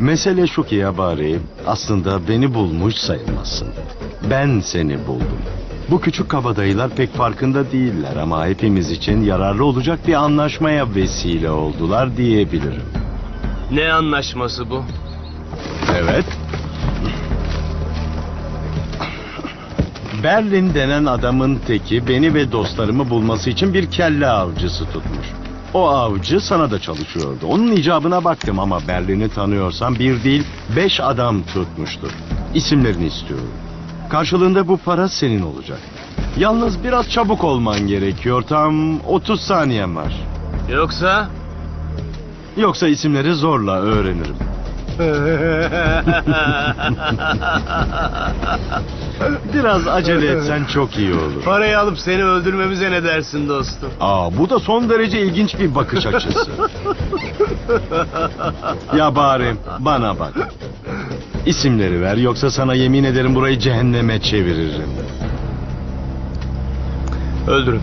Mesele şu ki Yabari, aslında beni bulmuş sayılmazsın. Ben seni buldum. Bu küçük kabadayılar pek farkında değiller ama hepimiz için yararlı olacak bir anlaşmaya vesile oldular diyebilirim. Ne anlaşması bu? Evet. Berlin denen adamın teki beni ve dostlarımı bulması için bir kelle avcısı tutmuş. O avcı sana da çalışıyordu. Onun icabına baktım ama Berlin'i tanıyorsan bir değil beş adam tutmuştur. İsimlerini istiyorum. Karşılığında bu para senin olacak. Yalnız biraz çabuk olman gerekiyor. Tam 30 saniyen var. Yoksa? Yoksa isimleri zorla öğrenirim. Biraz acele etsen çok iyi olur. Parayı alıp seni öldürmemize ne dersin dostum? Aa, bu da son derece ilginç bir bakış açısı. ya bari bana bak. İsimleri ver yoksa sana yemin ederim burayı cehenneme çeviririm. Öldürün.